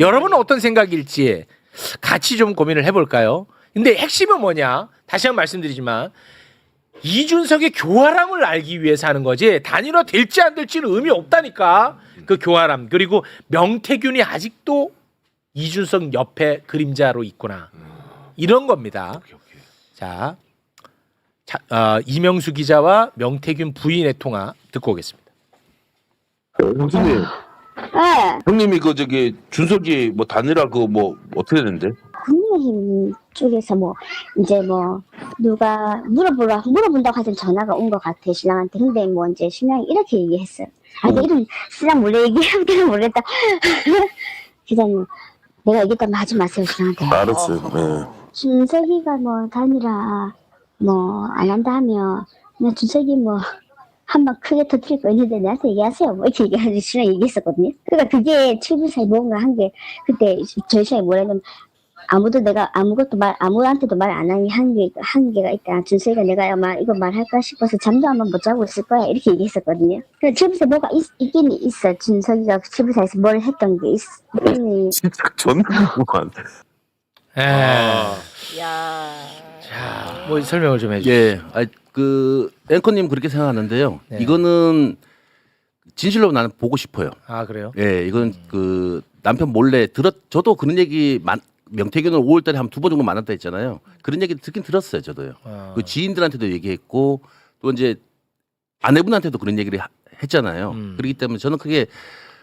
여러분은 어떤 생각일지 같이 좀 고민을 해볼까요? 근데 핵심은 뭐냐? 다시 한번 말씀드리지만 이준석의 교활함을 알기 위해서 하는 거지 단일화 될지 안 될지는 의미 없다니까 그 교활함 그리고 명태균이 아직도 이준석 옆에 그림자로 있구나 이런 겁니다. 자, 자 어, 이명수 기자와 명태균 부인의 통화 듣고 오겠습니다. 형수님, 네, 형님이 그 저기 준석이 뭐 단일화 그뭐 어떻게 되는데? 국민의힘 쪽에서 뭐 이제 뭐 누가 물어보라 물어본다고 하여튼 전화가 온 것 같아 신랑한테 근데 뭐 이제 신랑이 이렇게 얘기했어요. 아, 내 이름 신랑 몰래 얘기하면 모르겠다. 기자님, 내가 얘기했다면 하지 마세요 신랑한테. 알았어요. 예. 준석이가 뭐 단일화 뭐안 한다 하면 그냥 준석이 뭐 한 방 크게 터뜨릴 거 있는데 내한테 얘기하세요. 뭐 이렇게 얘기하는 신랑 얘기했었거든요. 그러니까 그게 출구사에 뭔가 한 게 그때 저희 신랑이 뭐라냐면 아무도 내가 아무것도 말 아무한테도 말 안 하니 한계 한계가 있다. 준석이가 내가 아마 이거 말할까 싶어서 잠도 한번 못 자고 있을 거야 이렇게 얘기했었거든요. 그 출구사에 뭐가 있, 있긴 있어. 준석이가 출구사에서 뭘 했던 게 있. 음, 진짜 전구만. 에. 야. 자, 뭐 설명을 좀 해주세요. 예, 아, 그 앵커님 그렇게 생각하는데요. 네. 이거는 진실로 나는 보고 싶어요. 아 그래요? 예, 이건 그 남편 몰래 들었. 저도 그런 얘기 만, 명태균은 5월달에 한 두 번 정도 만났다 했잖아요. 그런 얘기 듣긴 들었어요, 저도요. 어. 그 지인들한테도 얘기했고 또 이제 아내분한테도 그런 얘기를 하- 했잖아요. 음. 그렇기 때문에 저는 그게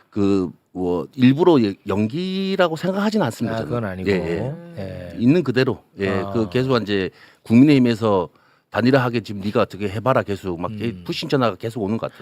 그 뭐 일부러 예- 연기라고 생각하지는 않습니다. 아, 저는. 그건 아니고. 예, 예. 예. 있는 그대로 예, 아. 그 계속 이제 국민의힘에서 단일화하게 지금 네가 어떻게 해봐라 계속 막 음. 푸신 전화가 계속 오는 것 같아요.